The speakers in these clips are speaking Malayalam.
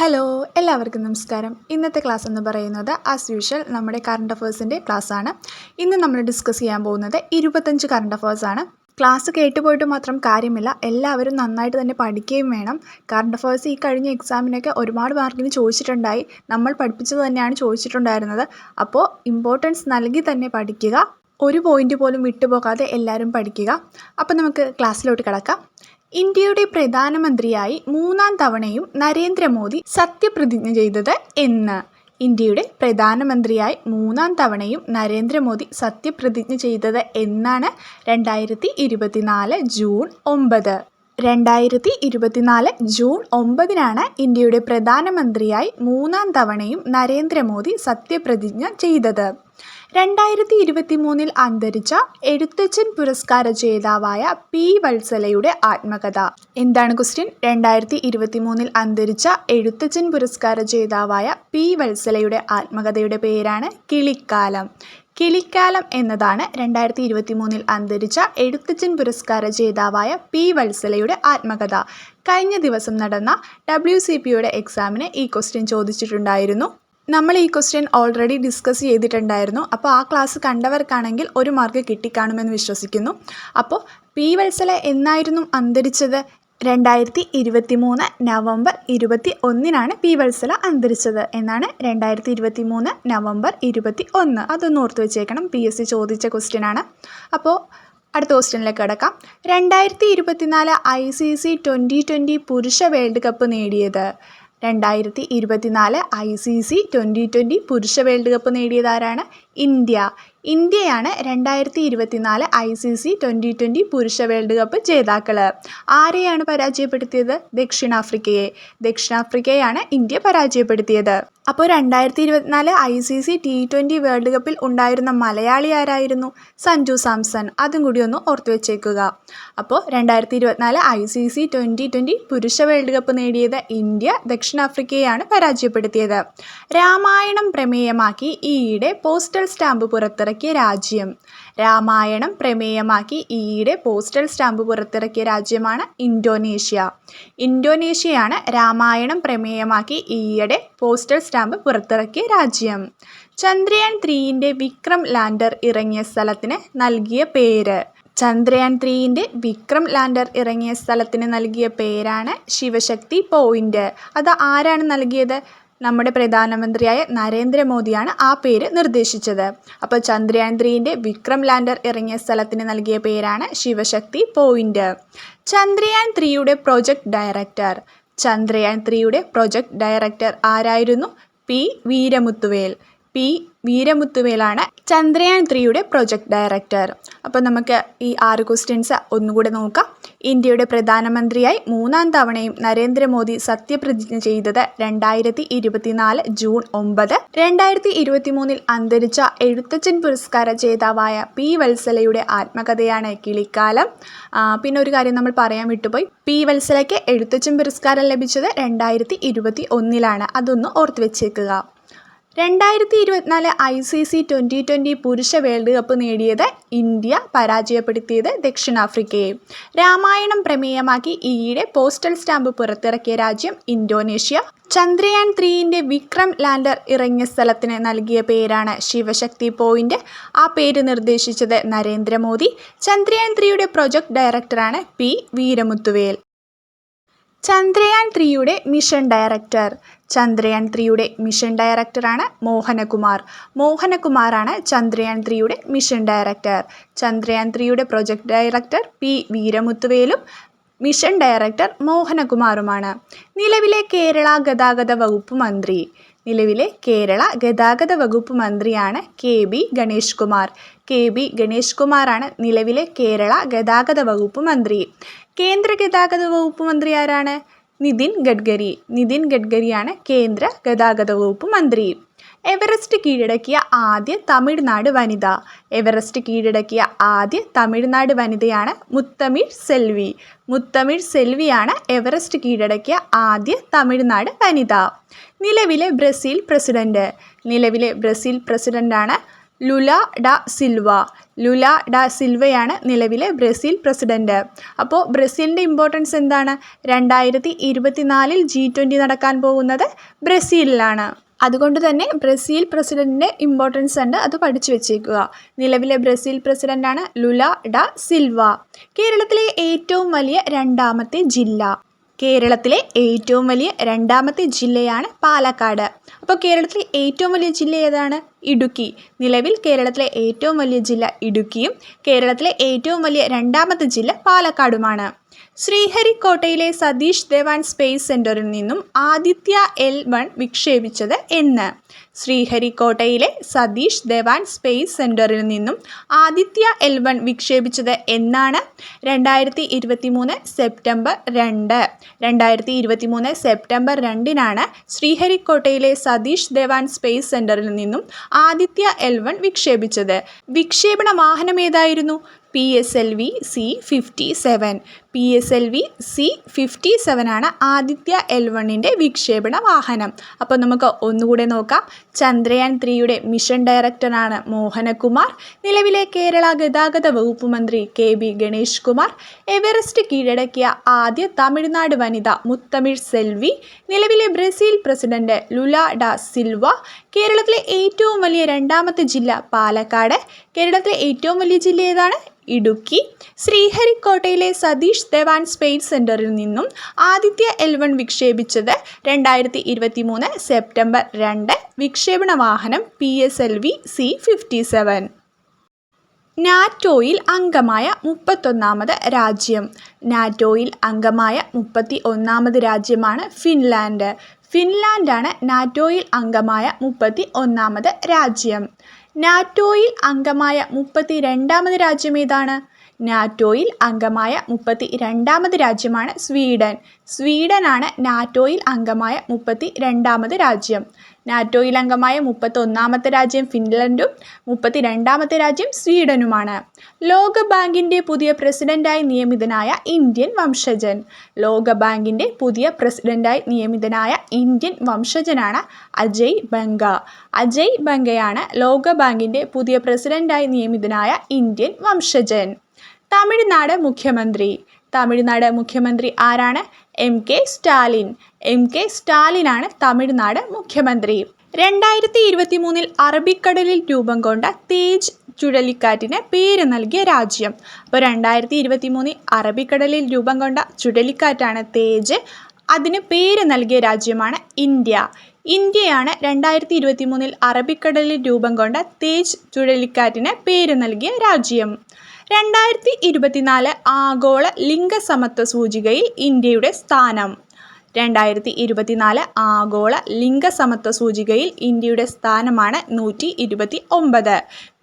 ഹലോ എല്ലാവർക്കും നമസ്കാരം. ഇന്നത്തെ ക്ലാസ് എന്ന് പറയുന്നത് ആസ് യൂഷ്വൽ നമ്മുടെ കറണ്ട് അഫേഴ്സിന്റെ ആണ്. ഇന്ന് നമ്മൾ ഡിസ്കസ് ചെയ്യാൻ പോകുന്നത് ഇരുപത്തഞ്ച് കറണ്ട് അഫേഴ്സ് ആണ്. ക്ലാസ് കേട്ടുപോയിട്ട് മാത്രം കാര്യമില്ല എല്ലാവരും നന്നായിട്ട് തന്നെ പഠിക്കുകയും വേണം. കറണ്ട് അഫേഴ്സ് ഈ കഴിഞ്ഞ എക്സാമിനൊക്കെ ഒരുപാട് മാർക്കിന് ചോദിച്ചിട്ടുണ്ടായി. നമ്മൾ പഠിപ്പിച്ചത് തന്നെയാണ് ചോദിച്ചിട്ടുണ്ടായിരുന്നത്. അപ്പോൾ ഇമ്പോർട്ടൻസ് നൽകി തന്നെ പഠിക്കുക. ഒരു പോയിന്റ് പോലും വിട്ടുപോകാതെ എല്ലാവരും പഠിക്കുക. അപ്പോൾ നമുക്ക് ക്ലാസ്സിലോട്ട് കിടക്കാം. ഇന്ത്യയുടെ പ്രധാനമന്ത്രിയായി മൂന്നാം തവണയും നരേന്ദ്രമോദി സത്യപ്രതിജ്ഞ ചെയ്തത് എന്ന്. ഇന്ത്യയുടെ പ്രധാനമന്ത്രിയായി മൂന്നാം തവണയും നരേന്ദ്രമോദി സത്യപ്രതിജ്ഞ ചെയ്തത് എന്നാണ് രണ്ടായിരത്തി ഇരുപത്തിനാല് ജൂൺ ഒമ്പത്. രണ്ടായിരത്തി ഇരുപത്തിനാല് ജൂൺ ഒമ്പതിനാണ് ഇന്ത്യയുടെ പ്രധാനമന്ത്രിയായി മൂന്നാം തവണയും നരേന്ദ്രമോദി സത്യപ്രതിജ്ഞ ചെയ്തത്. രണ്ടായിരത്തി ഇരുപത്തി മൂന്നിൽ അന്തരിച്ച എഴുത്തച്ഛൻ പുരസ്കാര ജേതാവായ പി വത്സലയുടെ ആത്മകഥ. എന്താണ് ക്വസ്റ്റ്യൻ? രണ്ടായിരത്തി ഇരുപത്തി മൂന്നിൽ അന്തരിച്ച എഴുത്തച്ഛൻ പുരസ്കാര ജേതാവായ പി വത്സലയുടെ ആത്മകഥയുടെ പേരാണ് കിളിക്കാലം. കിളിക്കാലം എന്നതാണ് രണ്ടായിരത്തി ഇരുപത്തി മൂന്നിൽ അന്തരിച്ച എഴുത്തച്ഛൻ പുരസ്കാര ജേതാവായ പി വത്സലയുടെ ആത്മകഥ. കഴിഞ്ഞ ദിവസം നടന്ന ഡബ്ല്യു സി പിയുടെ എക്സാമിന് ഈ ക്വസ്റ്റ്യൻ ചോദിച്ചിട്ടുണ്ടായിരുന്നു. നമ്മൾ ഈ ക്വസ്റ്റ്യൻ ഓൾറെഡി ഡിസ്കസ് ചെയ്തിട്ടുണ്ടായിരുന്നു. അപ്പോൾ ആ ക്ലാസ് കണ്ടവർക്കാണെങ്കിൽ ഒരു മാർക്ക് കിട്ടിക്കാണുമെന്ന് വിശ്വസിക്കുന്നു. അപ്പോൾ പി വത്സല എന്നായിരുന്നു അന്തരിച്ചത്? രണ്ടായിരത്തി ഇരുപത്തി മൂന്ന് നവംബർ ഇരുപത്തി ഒന്നിനാണ് പി വത്സല അന്തരിച്ചത്. എന്നാണ് രണ്ടായിരത്തി ഇരുപത്തി മൂന്ന് നവംബർ ഇരുപത്തി ഒന്ന് അതൊന്ന് ഓർത്ത് വെച്ചേക്കണം. പി എസ് സി ചോദിച്ച ക്വസ്റ്റ്യൻ ആണ്. അപ്പോൾ അടുത്ത ക്വസ്റ്റ്യനിലേക്ക് കിടക്കാം. രണ്ടായിരത്തി ഇരുപത്തിനാല് I C C twenty twenty പുരുഷ വേൾഡ് കപ്പ് നേടിയത്. രണ്ടായിരത്തി ഇരുപത്തിനാല് I C C twenty twenty പുരുഷ വേൾഡ് കപ്പ് നേടിയതാരാണ് ഇന്ത്യ. ഇന്ത്യയാണ് രണ്ടായിരത്തി ഇരുപത്തിനാല് I C C twenty twenty പുരുഷ വേൾഡ് കപ്പ് ജേതാക്കൾ ആരെയാണ് പരാജയപ്പെടുത്തിയത്? ദക്ഷിണാഫ്രിക്കയെ. ദക്ഷിണാഫ്രിക്കയെയാണ് ഇന്ത്യ പരാജയപ്പെടുത്തിയത്. അപ്പോൾ രണ്ടായിരത്തി ഇരുപത്തിനാല് I C C T twenty world കപ്പിൽ ഉണ്ടായിരുന്ന മലയാളി ആരായിരുന്നു? സഞ്ജു സാംസൺ. അതും കൂടി ഒന്ന് ഓർത്തു വെച്ചേക്കുക. അപ്പോൾ രണ്ടായിരത്തി ഇരുപത്തിനാല് I C C twenty twenty പുരുഷ വേൾഡ് കപ്പ് നേടിയത് ഇന്ത്യ ദക്ഷിണാഫ്രിക്കയെയാണ് പരാജയപ്പെടുത്തിയത്. രാമായണം പ്രമേയമാക്കി ഈയിടെ പോസ്റ്റൽ സ്റ്റാമ്പ് പുറത്തിറക്കിയ രാജ്യം. രാമായണം പ്രമേയമാക്കി ഈയിടെ പോസ്റ്റൽ സ്റ്റാമ്പ് പുറത്തിറക്കിയ രാജ്യമാണ് ഇൻഡോനേഷ്യ ഇൻഡോനേഷ്യയാണ് രാമായണം പ്രമേയമാക്കി ഈയിടെ പോസ്റ്റൽ സ്റ്റാമ്പ് പുറത്തിറക്കിയ രാജ്യം. ചന്ദ്രയാൻ ത്രീയിന്റെ വിക്രം ലാൻഡർ ഇറങ്ങിയ സ്ഥലത്തിന് നൽകിയ പേര്. ചന്ദ്രയാൻ ത്രീയിന്റെ വിക്രം ലാൻഡർ ഇറങ്ങിയ സ്ഥലത്തിന് നൽകിയ പേരാണ് ശിവശക്തി പോയിന്റ് അത് ആരാണ് നൽകിയത്? നമ്മുടെ പ്രധാനമന്ത്രിയായ നരേന്ദ്രമോദിയാണ് ആ പേര് നിർദ്ദേശിച്ചത്. അപ്പോൾ ചന്ദ്രയാൻ ത്രീയിന്റെ വിക്രം ലാൻഡർ ഇറങ്ങിയ സ്ഥലത്തിന് നൽകിയ പേരാണ് ശിവശക്തി പോയിന്റ് ചന്ദ്രയാൻ ത്രീയുടെ പ്രൊജക്ട് ഡയറക്ടർ ചന്ദ്രയാൻ ത്രീയുടെ പ്രൊജക്ട് ഡയറക്ടർ ആരായിരുന്നു? പി. വീരമുത്തുവേൽ. പി. വീരമുത്തുവേലാണ് ചന്ദ്രയാൻ ത്രീയുടെ പ്രൊജക്ട് ഡയറക്ടർ. അപ്പോൾ നമുക്ക് ഈ ആറ് ക്വസ്റ്റ്യൻസ് ഒന്നുകൂടെ നോക്കാം. ഇന്ത്യയുടെ പ്രധാനമന്ത്രിയായി മൂന്നാം തവണയും നരേന്ദ്രമോദി സത്യപ്രതിജ്ഞ ചെയ്തത് രണ്ടായിരത്തി ഇരുപത്തിനാല് ജൂൺ ഒമ്പത്. രണ്ടായിരത്തി ഇരുപത്തി മൂന്നിൽ അന്തരിച്ച എഴുത്തച്ഛൻ പുരസ്കാര ജേതാവായ പി വത്സലയുടെ ആത്മകഥയാണ് കിളിക്കാലം. പിന്നെ ഒരു കാര്യം നമ്മൾ പറയാൻ വിട്ടുപോയി. പി വത്സലയ്ക്ക് എഴുത്തച്ഛൻ പുരസ്കാരം ലഭിച്ചത് രണ്ടായിരത്തി ഇരുപത്തി ഒന്നിലാണ് അതൊന്ന് ഓർത്ത് വെച്ചേക്കുക. രണ്ടായിരത്തി ഇരുപത്തിനാല് I C C twenty twenty പുരുഷ വേൾഡ് കപ്പ് നേടിയത് ഇന്ത്യ പരാജയപ്പെടുത്തിയത് ദക്ഷിണാഫ്രിക്കയെ. രാമായണം പ്രമേയമാക്കി ഈയിടെ പോസ്റ്റൽ സ്റ്റാമ്പ് പുറത്തിറക്കിയ രാജ്യം ഇന്തോനേഷ്യ. ചന്ദ്രയാൻ ത്രീയിന്റെ വിക്രം ലാൻഡർ ഇറങ്ങിയ സ്ഥലത്തിന് നൽകിയ പേരാണ് ശിവശക്തി പോയിന്റ്. ആ പേര് നിർദ്ദേശിച്ചത് നരേന്ദ്രമോദി. ചന്ദ്രയാൻ ത്രീയുടെ പ്രൊജക്ട് ഡയറക്ടറാണ് പി വീരമുത്തുവേൽ. ചന്ദ്രയാൻ ത്രീയുടെ മിഷൻ ഡയറക്ടർ. ചന്ദ്രയാൻ ത്രീയുടെ മിഷൻ ഡയറക്ടറാണ് മോഹനകുമാർ. മോഹനകുമാറാണ് ചന്ദ്രയാൻ ത്രീയുടെ മിഷൻ ഡയറക്ടർ. ചന്ദ്രയാൻ ത്രീയുടെ പ്രൊജക്ട് ഡയറക്ടർ പി വീരമുത്തുവേലും മിഷൻ ഡയറക്ടർ മോഹനകുമാറുമാണ്. നിലവിലെ കേരള ഗതാഗത വകുപ്പ് മന്ത്രി. നിലവിലെ കേരള ഗതാഗത വകുപ്പ് മന്ത്രിയാണ് K B Ganesh Kumar K B Ganesh കുമാറാണ് നിലവിലെ കേരള ഗതാഗത വകുപ്പ് മന്ത്രി. കേന്ദ്ര ഗതാഗത വകുപ്പ് മന്ത്രി ആരാണ്? നിതിൻ ഗഡ്കരി. നിതിൻ ഗഡ്കരിയാണ് കേന്ദ്ര ഗതാഗത വകുപ്പ് മന്ത്രി. എവറസ്റ്റ് കീഴടക്കിയ ആദ്യ തമിഴ്നാട് വനിത. എവറസ്റ്റ് കീഴടക്കിയ ആദ്യ തമിഴ്നാട് വനിതയാണ് മുത്തമിഴ് സെൽവി. മുത്തമിഴ് സെൽവിയാണ് എവറസ്റ്റ് കീഴടക്കിയ ആദ്യ തമിഴ്നാട് വനിത. നിലവിലെ ബ്രസീൽ പ്രസിഡന്റ്. നിലവിലെ ബ്രസീൽ പ്രസിഡന്റാണ് Lula da Silva. Lula da സിൽവയാണ് നിലവിലെ ബ്രസീൽ പ്രസിഡന്റ്. അപ്പോൾ ബ്രസീലിന്റെ ഇമ്പോർട്ടൻസ് എന്താണ്? രണ്ടായിരത്തി ഇരുപത്തിനാലിൽ ജി ട്വന്റി നടക്കാൻ പോകുന്നത് ബ്രസീലിലാണ്. അതുകൊണ്ട് തന്നെ ബ്രസീൽ പ്രസിഡന്റിന്റെ ഇമ്പോർട്ടൻസ് ഉണ്ട് അത് പഠിച്ചു വെച്ചേക്കുക. നിലവിലെ ബ്രസീൽ പ്രസിഡന്റാണ് ലുല ഡ സിൽവ. കേരളത്തിലെ ഏറ്റവും വലിയ രണ്ടാമത്തെ ജില്ല. കേരളത്തിലെ ഏറ്റവും വലിയ രണ്ടാമത്തെ ജില്ലയാണ് പാലക്കാട്. അപ്പോൾ കേരളത്തിലെ ഏറ്റവും വലിയ ജില്ല ഏതാണ്? ഇടുക്കി. നിലവിൽ കേരളത്തിലെ ഏറ്റവും വലിയ ജില്ല ഇടുക്കിയും കേരളത്തിലെ ഏറ്റവും വലിയ രണ്ടാമത്തെ ജില്ല പാലക്കാടുമാണ്. ശ്രീഹരിക്കോട്ടയിലെ സതീഷ് ധവാൻ സ്പേസ് സെന്ററിൽ നിന്നും ആദിത്യ എൽ വൺ വിക്ഷേപിച്ചത് എന്ന്. ശ്രീഹരിക്കോട്ടയിലെ സതീഷ് ധവാൻ സ്പേസ് സെന്ററിൽ നിന്നും ആദിത്യ എൽ വൺ വിക്ഷേപിച്ചത് എന്നാണ് രണ്ടായിരത്തി ഇരുപത്തി മൂന്ന് സെപ്റ്റംബർ രണ്ട്. രണ്ടായിരത്തി ഇരുപത്തി മൂന്ന് സെപ്റ്റംബർ രണ്ടിനാണ് ശ്രീഹരിക്കോട്ടയിലെ സതീഷ് ധവാൻ സ്പേസ് സെന്ററിൽ നിന്നും ആദിത്യ എൽ വൺ വിക്ഷേപിച്ചത്. വിക്ഷേപണ വാഹനം ഏതായിരുന്നു? P S L V C fifty seven. P S L V C fifty seven ആണ് ആദിത്യ എൽ വണ്ണിന്റെ വിക്ഷേപണ വാഹനം. അപ്പോൾ നമുക്ക് ഒന്നുകൂടെ നോക്കാം. ചന്ദ്രയാൻ ത്രീയുടെ മിഷൻ ഡയറക്ടറാണ് മോഹനകുമാർ. നിലവിലെ കേരള ഗതാഗത വകുപ്പ് മന്ത്രി K B Ganesh Kumar Everest കീഴടക്കിയ ആദ്യ തമിഴ്നാട് വനിത മുത്തമിഴ് സെൽവി. നിലവിലെ Brazil president Lula da Silva. കേരളത്തിലെ ഏറ്റവും വലിയ രണ്ടാമത്തെ ജില്ല പാലക്കാട്. കേരളത്തിലെ ഏറ്റവും വലിയ ജില്ല ഏതാണ്? ഇടുക്കി. ശ്രീഹരിക്കോട്ടയിലെ സതീഷ് ധവാൻ സ്പേസ് സെന്ററിൽ നിന്നും ആദിത്യ എൽ വൺ വിക്ഷേപിച്ചത് രണ്ടായിരത്തി ഇരുപത്തി മൂന്ന് സെപ്റ്റംബർ രണ്ട് വിക്ഷേപണ വാഹനം P S L V C fifty seven. നാറ്റോയിൽ അംഗമായ മുപ്പത്തൊന്നാമത് രാജ്യം. നാറ്റോയിൽ അംഗമായ മുപ്പത്തി ഒന്നാമത് രാജ്യമാണ് ഫിൻലാൻഡ്. ഫിൻലാൻഡാണ് നാറ്റോയിൽ അംഗമായ മുപ്പത്തി ഒന്നാമത് രാജ്യം. നാറ്റോയിൽ അംഗമായ മുപ്പത്തി രണ്ടാമത് രാജ്യം ഏതാണ്? നാറ്റോയിൽ അംഗമായ മുപ്പത്തി രണ്ടാമത് രാജ്യമാണ് സ്വീഡൻ. സ്വീഡനാണ് നാറ്റോയിൽ അംഗമായ മുപ്പത്തി രണ്ടാമത് രാജ്യം. നാറ്റോയിൽ അംഗമായ മുപ്പത്തൊന്നാമത്തെ രാജ്യം ഫിൻലൻഡും മുപ്പത്തി രണ്ടാമത്തെ രാജ്യം സ്വീഡനുമാണ്. ലോകബാങ്കിന്റെ പുതിയ പ്രസിഡന്റായി നിയമിതനായ ഇന്ത്യൻ വംശജൻ. ലോകബാങ്കിന്റെ പുതിയ പ്രസിഡന്റായി നിയമിതനായ ഇന്ത്യൻ വംശജനാണ് അജയ് ബംഗ. അജയ് ബംഗയാണ് ലോകബാങ്കിന്റെ പുതിയ പ്രസിഡന്റായി നിയമിതനായ ഇന്ത്യൻ വംശജൻ. തമിഴ്നാട് മുഖ്യമന്ത്രി. തമിഴ്നാട് മുഖ്യമന്ത്രി ആരാണ്? M K Stalin. M K സ്റ്റാലിനാണ് Tamil Nadu മുഖ്യമന്ത്രി. രണ്ടായിരത്തി ഇരുപത്തി മൂന്നിൽ അറബിക്കടലിൽ രൂപം കൊണ്ട തേജ് ചുഴലിക്കാറ്റിന് പേര് നൽകിയ രാജ്യം. അപ്പോൾ രണ്ടായിരത്തി ഇരുപത്തി മൂന്നിൽ അറബിക്കടലിൽ രൂപം കൊണ്ട ചുഴലിക്കാറ്റാണ് തേജ്. അതിന് പേര് നൽകിയ രാജ്യമാണ് ഇന്ത്യ. ഇന്ത്യയാണ് രണ്ടായിരത്തി ഇരുപത്തി മൂന്നിൽ അറബിക്കടലിൽ രൂപം കൊണ്ട തേജ് ചുഴലിക്കാറ്റിന് പേര് നൽകിയ രാജ്യം. രണ്ടായിരത്തി ഇരുപത്തിനാല് ആഗോള ലിംഗസമത്വ സൂചികയിൽ ഇന്ത്യയുടെ സ്ഥാനം. രണ്ടായിരത്തി ഇരുപത്തിനാല് ആഗോള ലിംഗസമത്വ സൂചികയിൽ ഇന്ത്യയുടെ സ്ഥാനമാണ് നൂറ്റി ഇരുപത്തി ഒമ്പത്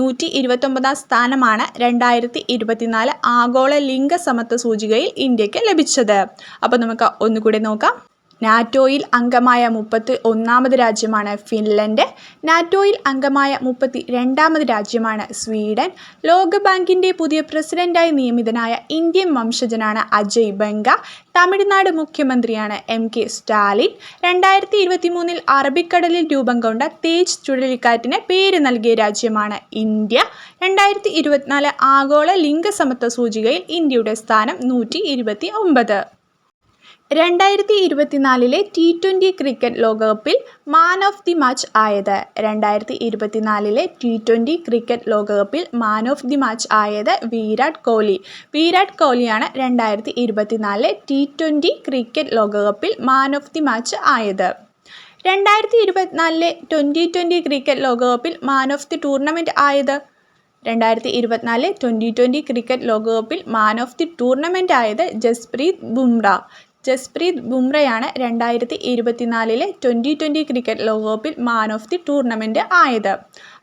നൂറ്റി ഇരുപത്തൊമ്പതാം സ്ഥാനമാണ് രണ്ടായിരത്തി ഇരുപത്തിനാല് ആഗോള ലിംഗസമത്വ സൂചികയിൽ ഇന്ത്യയ്ക്ക് ലഭിച്ചത്. അപ്പോൾ നമുക്ക് ഒന്നുകൂടി നോക്കാം. നാറ്റോയിൽ അംഗമായ മുപ്പത്തി ഒന്നാമത് രാജ്യമാണ് ഫിൻലൻഡ്. നാറ്റോയിൽ അംഗമായ മുപ്പത്തി രണ്ടാമത് രാജ്യമാണ് സ്വീഡൻ. ലോകബാങ്കിന്റെ പുതിയ പ്രസിഡന്റായി നിയമിതനായ ഇന്ത്യൻ വംശജനാണ് അജയ് ബംഗ. തമിഴ്നാട് മുഖ്യമന്ത്രിയാണ് എം കെ സ്റ്റാലിൻ. രണ്ടായിരത്തി ഇരുപത്തി മൂന്നിൽ അറബിക്കടലിൽ രൂപം കൊണ്ട തേജ് ചുഴലിക്കാറ്റിന് പേര് നൽകിയ രാജ്യമാണ് ഇന്ത്യ. രണ്ടായിരത്തി ഇരുപത്തിനാല് ആഗോള ലിംഗസമത്വ സൂചികയിൽ ഇന്ത്യയുടെ സ്ഥാനം നൂറ്റി ഇരുപത്തി ഒമ്പത്. രണ്ടായിരത്തി ഇരുപത്തിനാലിലെ ടി ട്വന്റി ക്രിക്കറ്റ് ലോകകപ്പിൽ മാൻ ഓഫ് ദി മാച്ച് ആയത്. രണ്ടായിരത്തി ഇരുപത്തിനാലിലെ ടി ട്വന്റി ക്രിക്കറ്റ് ലോകകപ്പിൽ മാൻ ഓഫ് ദി മാച്ച് ആയത് വിരാട് കോഹ്ലി. വിരാട് കോഹ്ലിയാണ് രണ്ടായിരത്തി ഇരുപത്തിനാലിലെ ടി ട്വന്റി ക്രിക്കറ്റ് ലോകകപ്പിൽ മാൻ ഓഫ് ദി മാച്ച് ആയത്. രണ്ടായിരത്തി ഇരുപത്തിനാലിലെ ട്വന്റി ട്വന്റി ക്രിക്കറ്റ് ലോകകപ്പിൽ മാൻ ഓഫ് ദി ടൂർണമെന്റ് ആയത്. രണ്ടായിരത്തി ഇരുപത്തിനാല് ട്വന്റി ട്വന്റി ക്രിക്കറ്റ് ലോകകപ്പിൽ മാൻ ഓഫ് ദി ടൂർണമെന്റ് ആയത് ജസ്പ്രീത് ബുംറ. ജസ്പ്രീത് ബുംറയാണ് രണ്ടായിരത്തി ഇരുപത്തിനാലിലെ ട്വന്റി ട്വന്റി ക്രിക്കറ്റ് ലോകകപ്പിൽ മാൻ ഓഫ് ദി ടൂർണമെന്റ് ആയത്.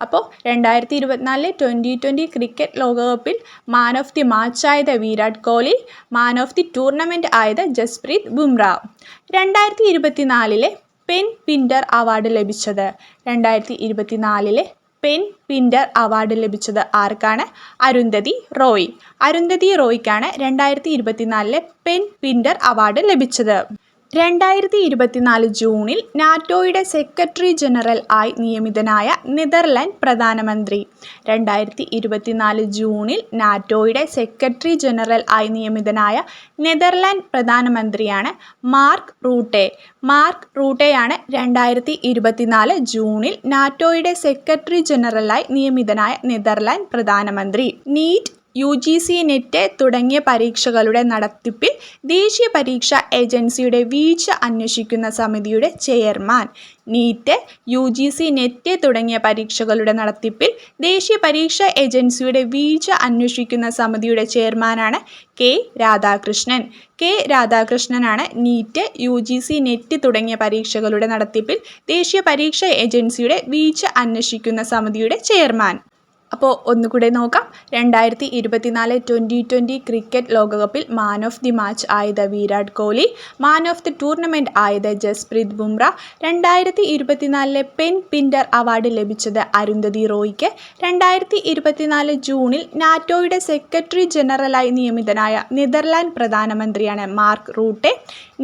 അപ്പോൾ രണ്ടായിരത്തി ഇരുപത്തിനാലിലെ ട്വന്റി ട്വന്റി ക്രിക്കറ്റ് ലോകകപ്പിൽ മാൻ ഓഫ് ദി മാച്ച് ആയത് Virat Kohli man of the tournament ആയത് ജസ്പ്രീത് ബുംറ. രണ്ടായിരത്തി ഇരുപത്തിനാലിലെ പെൻ പിൻഡർ അവാർഡ് ലഭിച്ചത്. രണ്ടായിരത്തി ഇരുപത്തിനാലിലെ പെൻ പിൻഡർ അവാർഡ് ലഭിച്ചത് ആർക്കാണ്? അരുന്ധതി റോയ്. അരുന്ധതി റോയ്ക്കാണ് രണ്ടായിരത്തി ഇരുപത്തിനാലിലെ പെൻ പിൻഡർ അവാർഡ് ലഭിച്ചത്. രണ്ടായിരത്തി ഇരുപത്തിനാല് ജൂണിൽ നാറ്റോയുടെ സെക്രട്ടറി ജനറൽ ആയി നിയമിതനായ നെതർലാൻഡ് പ്രധാനമന്ത്രി. രണ്ടായിരത്തി ഇരുപത്തിനാല് ജൂണിൽ നാറ്റോയുടെ സെക്രട്ടറി ജനറൽ ആയി നിയമിതനായ നെതർലാൻഡ് പ്രധാനമന്ത്രിയാണ് മാർക്ക് റൂട്ടെ. മാർക്ക് റൂട്ടെയാണ് രണ്ടായിരത്തി ഇരുപത്തിനാല് ജൂണിൽ നാറ്റോയുടെ സെക്രട്ടറി ജനറലായി നിയമിതനായ നെതർലാൻഡ് പ്രധാനമന്ത്രി. NEET U G C NET തുടങ്ങിയ പരീക്ഷകളുടെ നടത്തിപ്പിൽ ദേശീയ പരീക്ഷാ ഏജൻസിയുടെ വീഴ്ച അന്വേഷിക്കുന്ന സമിതിയുടെ chairman. NEET U G C NET തുടങ്ങിയ പരീക്ഷകളുടെ നടത്തിപ്പിൽ ദേശീയ പരീക്ഷാ ഏജൻസിയുടെ വീഴ്ച അന്വേഷിക്കുന്ന സമിതിയുടെ ചെയർമാനാണ് K Radhakrishnan. K രാധാകൃഷ്ണനാണ് NEET U G C NET തുടങ്ങിയ പരീക്ഷകളുടെ നടത്തിപ്പിൽ ദേശീയ പരീക്ഷാ ഏജൻസിയുടെ വീഴ്ച അന്വേഷിക്കുന്ന സമിതിയുടെ ചെയർമാൻ. അപ്പോൾ ഒന്നുകൂടെ നോക്കാം. രണ്ടായിരത്തി ഇരുപത്തിനാല് ട്വന്റി ട്വന്റി ക്രിക്കറ്റ് ലോകകപ്പിൽ മാൻ ഓഫ് ദി മാച്ച് ആയത് Virat Kohli man of the tournament ആയത് ജസ്പ്രീത് ബുംറ രണ്ടായിരത്തി ഇരുപത്തിനാലിലെ പെൻ പിൻഡർ അവാർഡ് ലഭിച്ചത് അരുന്ധതി റോയ്ക്ക് രണ്ടായിരത്തി ഇരുപത്തിനാല് ജൂണിൽ നാറ്റോയുടെ സെക്രട്ടറി ജനറലായി നിയമിതനായ നെതർലാൻഡ് പ്രധാനമന്ത്രിയാണ് Mark Rutte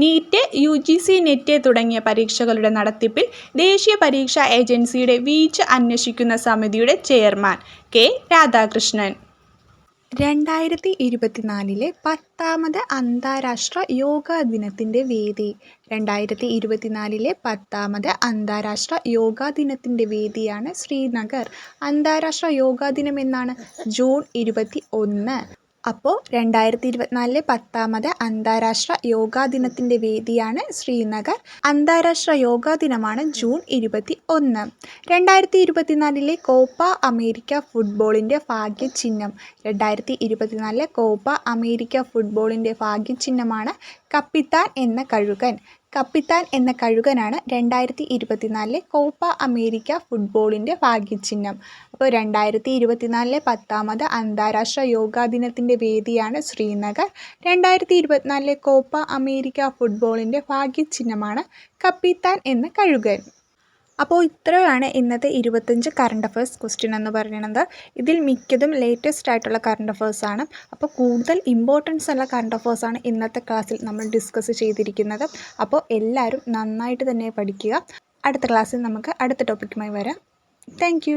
NEET U G C NET തുടങ്ങിയ പരീക്ഷകളുടെ നടത്തിപ്പിൽ ദേശീയ പരീക്ഷാ ഏജൻസിയുടെ വീഴ്ച അന്വേഷിക്കുന്ന സമിതിയുടെ ചെയർമാൻ. കെ രാധാകൃഷ്ണൻ. രണ്ടായിരത്തി ഇരുപത്തിനാലിലെ പത്താമത് അന്താരാഷ്ട്ര യോഗാ ദിനത്തിന്റെ വേദി. രണ്ടായിരത്തി ഇരുപത്തിനാലിലെ പത്താമത് അന്താരാഷ്ട്ര യോഗാ ദിനത്തിന്റെ വേദിയാണ് ശ്രീനഗർ. അന്താരാഷ്ട്ര യോഗാ ദിനം എന്നാണ് ജൂൺ ഇരുപത്തി ഒന്ന് അപ്പോൾ രണ്ടായിരത്തി ഇരുപത്തിനാലിലെ പത്താമത് അന്താരാഷ്ട്ര യോഗാ ദിനത്തിന്റെ വേദിയാണ് ശ്രീനഗർ. അന്താരാഷ്ട്ര യോഗാ ദിനമാണ് ജൂൺ ഇരുപത്തി ഒന്ന് രണ്ടായിരത്തി ഇരുപത്തിനാലിലെ കോപ്പ അമേരിക്ക ഫുട്ബോളിന്റെ ഭാഗ്യചിഹ്നം. രണ്ടായിരത്തി ഇരുപത്തിനാലിലെ കോപ്പ അമേരിക്ക ഫുട്ബോളിന്റെ ഭാഗ്യചിഹ്നമാണ് കപ്പിത്താൻ എന്ന കഴുകൻ. കപ്പിത്താൻ എന്ന കഴുകനാണ് രണ്ടായിരത്തി ഇരുപത്തിനാലിലെ കോപ്പ അമേരിക്ക ഫുട്ബോളിന്റെ ഭാഗ്യചിഹ്നം. അപ്പോൾ രണ്ടായിരത്തി ഇരുപത്തിനാലിലെ പത്താമത് അന്താരാഷ്ട്ര യോഗാ ദിനത്തിന്റെ വേദിയാണ് ശ്രീനഗർ. രണ്ടായിരത്തി ഇരുപത്തിനാലിലെ കോപ്പ അമേരിക്ക ഫുട്ബോളിന്റെ ഭാഗ്യചിഹ്നമാണ് കപ്പിത്താൻ എന്ന കഴുകൻ. അപ്പോൾ ഇത്രയാണ് ഇന്നത്തെ ഇരുപത്തഞ്ച് കറണ്ട് അഫയേഴ്സ് ക്വസ്റ്റ്യൻ എന്ന് പറയുന്നത്. ഇതിൽ മിക്കതും ലേറ്റസ്റ്റ് ആയിട്ടുള്ള കറണ്ട് ആണ്. അപ്പോൾ കൂടുതൽ ഇമ്പോർട്ടൻസ് ഉള്ള കറണ്ട് ആണ് ഇന്നത്തെ ക്ലാസ്സിൽ നമ്മൾ ഡിസ്കസ് ചെയ്തിരിക്കുന്നത്. അപ്പോൾ എല്ലാവരും നന്നായിട്ട് തന്നെ പഠിക്കുക. അടുത്ത ക്ലാസ്സിൽ നമുക്ക് അടുത്ത ടോപ്പിക്കുമായി വരാം. താങ്ക്